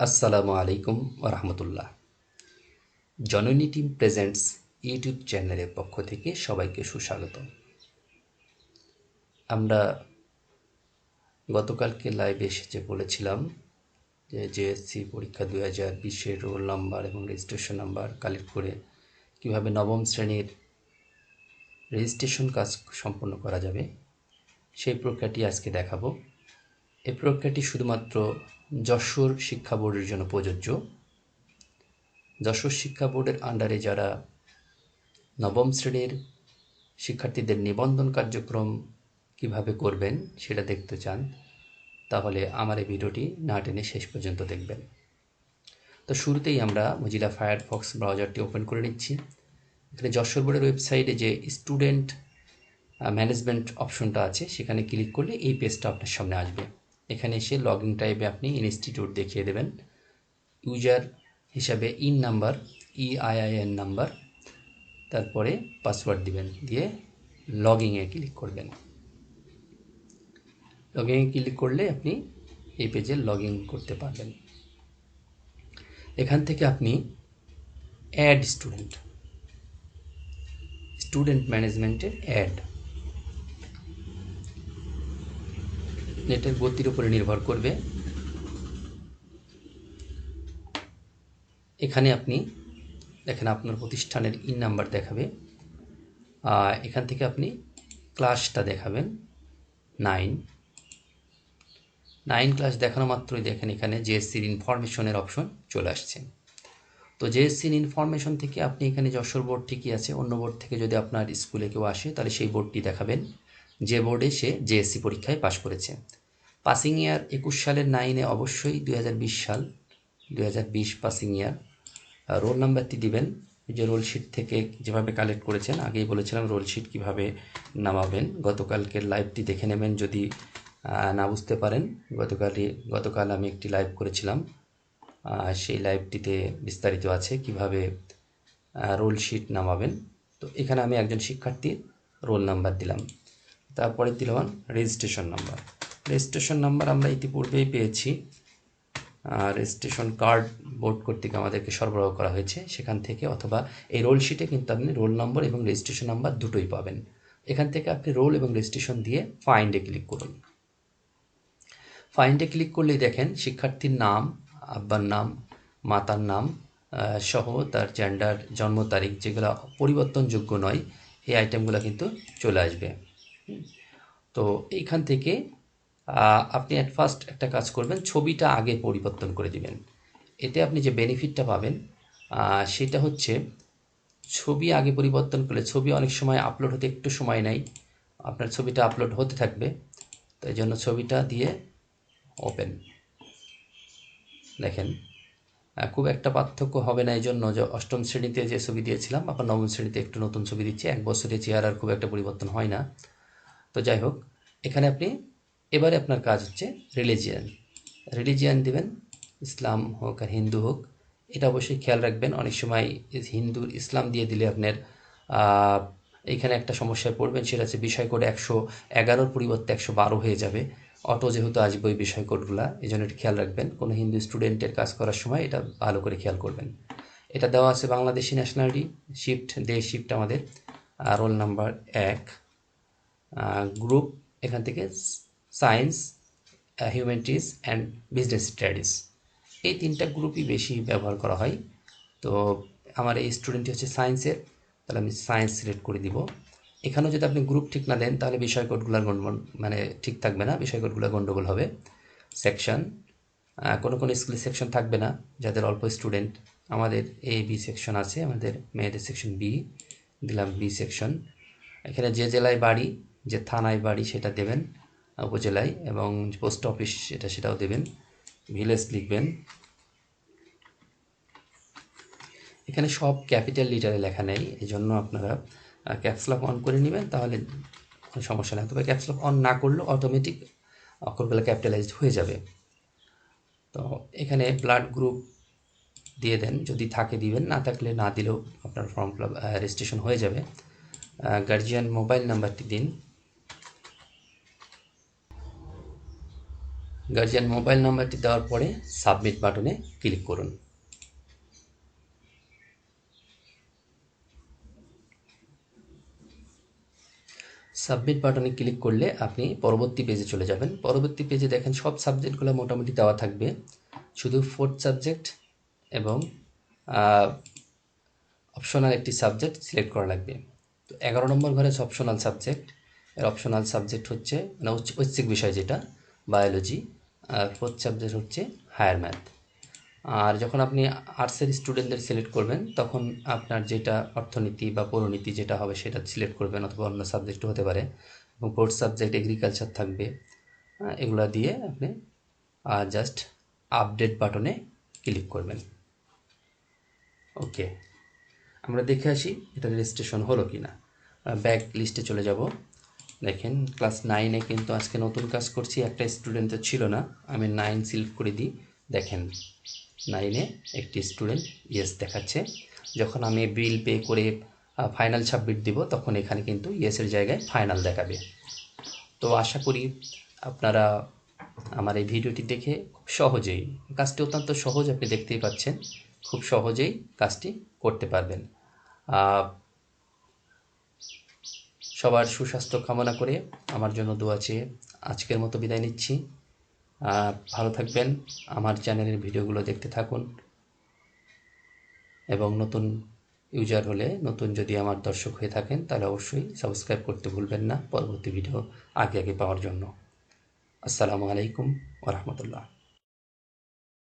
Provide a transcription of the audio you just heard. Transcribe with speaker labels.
Speaker 1: আসসালামু আলাইকুম রহমতুল্লাহ জননী টিম প্রেজেন্টস ইউটিউব চ্যানেলের পক্ষ থেকে সবাইকে সুস্বাগত আমরা গতকালকে লাইভে এসেছে বলেছিলাম যে জেএসসি পরীক্ষা দুই হাজার বিশের রোল নাম্বার এবং রেজিস্ট্রেশন নাম্বার কালেক্ট করে কীভাবে নবম শ্রেণির রেজিস্ট্রেশন কাজ সম্পন্ন করা যাবে, সেই প্রক্রিয়াটি আজকে দেখাবো। এই প্রক্রিয়াটি শুধুমাত্র যশোর শিক্ষা বোর্ডের জন্য প্রযোজ্য। যশোর শিক্ষা বোর্ডের আন্ডারে যারা নবম শ্রেণির শিক্ষার্থীদের নিবন্ধন কার্যক্রম কীভাবে করবেন সেটা দেখতে চান, তাহলে আমার এই ভিডিওটি না টেনে শেষ পর্যন্ত দেখবেন। তো শুরুতেই আমরা মজিলা ফায়ারফক্স ব্রাউজারটি ওপেন করে নিচ্ছি। এখানে যশোর বোর্ডের ওয়েবসাইটে যে স্টুডেন্ট ম্যানেজমেন্ট অপশনটা আছে, সেখানে ক্লিক করলে এই পেজটা আপনার সামনে আসবে। এখানে এসে লগ ইন টাইপে আপনি ইনস্টিটিউট দেখিয়ে দেবেন। ইউজার হিসাবে ইন নাম্বার ইআইআইএন নাম্বার তারপরে পাসওয়ার্ড দিবেন, দিয়ে লগিংয়ে ক্লিক করবেন। লগিংয়ে ক্লিক করলে আপনি এই পেজে লগ করতে পারবেন। এখান থেকে আপনি অ্যাড স্টুডেন্ট স্টুডেন্ট ম্যানেজমেন্টের অ্যাড নেটের গতির উপরে নির্ভর করবে। এখানে আপনি দেখেন আপনার প্রতিষ্ঠানের ইন নাম্বার দেখাবে। আর এখান থেকে আপনি ক্লাসটা দেখাবেন। নাইন। নাইন ক্লাস দেখানো মাত্রই দেখেন এখানে জেএসসির ইনফরমেশনের অপশন চলে আসছে। তো জেএসসির ইনফরমেশন থেকে আপনি এখানে যশোর বোর্ড ঠিকই আছে। অন্য বোর্ড থেকে যদি আপনার স্কুলে কেউ আসে, তাহলে সেই বোর্ডটি দেখাবেন। যে বোর্ডে সে জেএসসি পরীক্ষায় পাশ করেছে। পাসিং ইয়ার একুশ সালের নাইনে অবশ্যই দুই হাজার বিশ সাল দু হাজার বিশ পাসিং ইয়ার রোল নাম্বারটি দিবেন। যে রোল শিট থেকে যেভাবে কালেক্ট করেছেন, আগেই বলেছিলাম রোল শিট কীভাবে নামাবেন। গতকালকের লাইভটি দেখে নেবেন যদি না বুঝতে পারেন। গতকালই, গতকাল আমি একটি লাইভ করেছিলাম। সেই লাইভটিতে বিস্তারিত আছে কীভাবে রোল শিট নামাবেন। তো এখানে আমি একজন শিক্ষার্থীর রোল নাম্বার দিলাম। তারপরে দিলাম রেজিস্ট্রেশন নাম্বার রেজিস্ট্রেশন নাম্বার আমরা ইতিপূর্বেই পেয়েছি। রেজিস্ট্রেশন কার্ড বোর্ড কর্তৃক আমাদেরকে সরবরাহ করা হয়েছে। সেখান থেকে অথবা এই রোল শিটে কিন্তু আপনি রোল নম্বর এবং রেজিস্ট্রেশন নাম্বার দুটোই পাবেন। এখান থেকে আপনি রোল এবং রেজিস্ট্রেশন দিয়ে ফাইন্ডে ক্লিক করুন। ফাইন্ডে ক্লিক করলেই দেখেন শিক্ষার্থীর নাম, আব্বার নাম, মাতার নাম সহ তার জেন্ডার জন্ম তারিখ যেগুলো পরিবর্তনযোগ্য নয়, এই আইটেমগুলো কিন্তু চলে আসবে। তো এইখান থেকে আপনি অ্যাট ফার্স্ট একটা কাজ করবেন, ছবিটা আগে পরিবর্তন করে দিবেন। এতে আপনি যে বেনিফিটটা পাবেন সেটা হচ্ছে ছবি আগে পরিবর্তন করলে, ছবি অনেক সময় আপলোড হতে একটু সময় নেয়, আপনার ছবিটা আপলোড হতে থাকবে, তাই জন্য ছবিটা দিয়ে ওপেন দেখেন খুব একটা পার্থক্য হবে না এই জন্য যে অষ্টম শ্রেণীতে যে ছবি দিয়েছিলাম, আবার নবম শ্রেণীতে একটু নতুন ছবি দিচ্ছি, এক বছরে চেহারার খুব একটা পরিবর্তন হয় না। তো যাই হোক, এখানে আপনি, এবারে আপনার কাজ হচ্ছে রিলিজিয়ান রিলিজিয়ান দিবেন, ইসলাম হোক আর হিন্দু হোক, এটা অবশ্যই খেয়াল রাখবেন। অনেক সময় হিন্দু ইসলাম দিয়ে দিলে আপনার এখানে একটা সমস্যায় পড়বেন, সেটা হচ্ছে বিষয় কোড একশো এগারোর পরিবর্তে একশো বারো হয়ে যাবে। অটো যেহেতু আসবে ওই বিষয় কোডগুলো এই জন্য এটা খেয়াল রাখবেন। কোনো হিন্দু স্টুডেন্টের কাজ করার সময় এটা ভালো করে খেয়াল করবেন। এটা দেওয়া আছে Bangladeshi nationality shift day shift আমাদের রোল নাম্বার এক। গ্রুপ এখান থেকে science humanities and business studies এই তিনটা গ্রুপই বেশি ব্যবহার করা হয়। তো আমার এই স্টুডেন্টটি হচ্ছে সায়েন্সের তাহলে আমি সায়েন্স সিলেক্ট করে দিব। এখানেও যদি আপনি গ্রুপ ঠিক না দেন, তাহলে বিষয় কোডগুলোর গণ্ডগোল মানে ঠিক থাকবে না বিষয় কোডগুলো গণ্ডগোল হবে সেকশন কোনো কোনো স্কুলের সেকশন থাকবে না, যাদের অল্প স্টুডেন্ট আমাদের এ বি সেকশন আছে, আমাদের মেয়েদের সেকশন বি দিলাম বি সেকশন এখানে যে জেলায় বাড়ি যে থানায় বাড়ি সেটা দেবেন, উপজেলায়, এবং পোস্ট অফিস এটা সেটাও দেবেন, ভিলেজ লিখবেন। এখানে সব ক্যাপিটাল লিটারে লেখা নেই এই জন্য আপনারা ক্যাপসলক অন করে নেবেন, তাহলে কোনো সমস্যা নেই। তবে ক্যাপসলক অন না করলেও অটোমেটিক অক্ষরগুলো ক্যাপিটালাইজড হয়ে যাবে। তো এখানে ব্লাড গ্রুপ দিয়ে দেন, যদি থাকে দিবেন, না থাকলে না দিলেও আপনার ফর্ম রেজিস্ট্রেশন হয়ে যাবে। গার্জিয়ান মোবাইল নাম্বারটি দিন। গার্জিয়ান মোবাইল নাম্বারটি দেওয়ার পরে সাবমিট বাটনে ক্লিক করুন। সাবমিট বাটনে ক্লিক করলে আপনি পরবর্তী পেজে চলে যাবেন। পরবর্তী পেজে দেখেন সব সাবজেক্টগুলো মোটামুটি দেওয়া থাকবে। শুধু ফোর্থ সাবজেক্ট এবং অপশনাল একটি সাবজেক্ট সিলেক্ট করা লাগবে। তো এগারো নম্বর ঘরে অপশনাল সাবজেক্ট এর অপশনাল সাবজেক্ট হচ্ছে মানে ঐচ্ছ- ঐচ্ছিক বিষয় যেটা বায়োলজি ফোর্থ সাবজেক্ট হচ্ছে হায়ার ম্যাথ আর যখন আপনি আর্টসের স্টুডেন্টদের সিলেক্ট করবেন, তখন আপনার যেটা অর্থনীতি বা পরিণীতি যেটা হবে সেটা সিলেক্ট করবেন অথবা অন্য সাবজেক্টও হতে পারে। এবং ফোর্থ সাবজেক্ট এগ্রিকালচার থাকবে। এগুলো দিয়ে আপনি জাস্ট আপডেট বাটনে ক্লিক করবেন। ওকে আমরা দেখে আসি এটা রেজিস্ট্রেশন হলো কি না ব্যাক লিস্টে চলে যাব। দেখেন ক্লাস নাইনে কিন্তু আজকে নতুন কাজ করছি, একটা স্টুডেন্ট তো ছিল না, আমি নাইন সিলেক্ট করে দিই। দেখেন নাইনে একটি স্টুডেন্ট ইয়েস দেখাচ্ছে। যখন আমি বিল পে করে ফাইনাল সাবমিট দিব, তখন এখানে কিন্তু ইয়েসের জায়গায় ফাইনাল দেখাবে। তো আশা করি আপনারা আমার এই ভিডিওটি দেখে খুব সহজেই, কাজটি অত্যন্ত সহজ, আপনি দেখতেই পাচ্ছেন, খুব সহজেই কাজটি করতে পারবেন। সবার সুস্বাস্থ্য কামনা করে আমার জন্য দোয়া চেয়ে আজকের মতো বিদায় নিচ্ছি। আহ, ভালো থাকবেন আমার চ্যানেলের ভিডিওগুলো দেখতে থাকুন। এবং নতুন ইউজার হলে নতুন যদি আমার দর্শক হয়ে থাকেন তাহলে অবশ্যই সাবস্ক্রাইব করতে ভুলবেন না পরবর্তী ভিডিও আগে আগে পাওয়ার জন্য। আসসালামু আলাইকুম ওরহমতুল্লাহ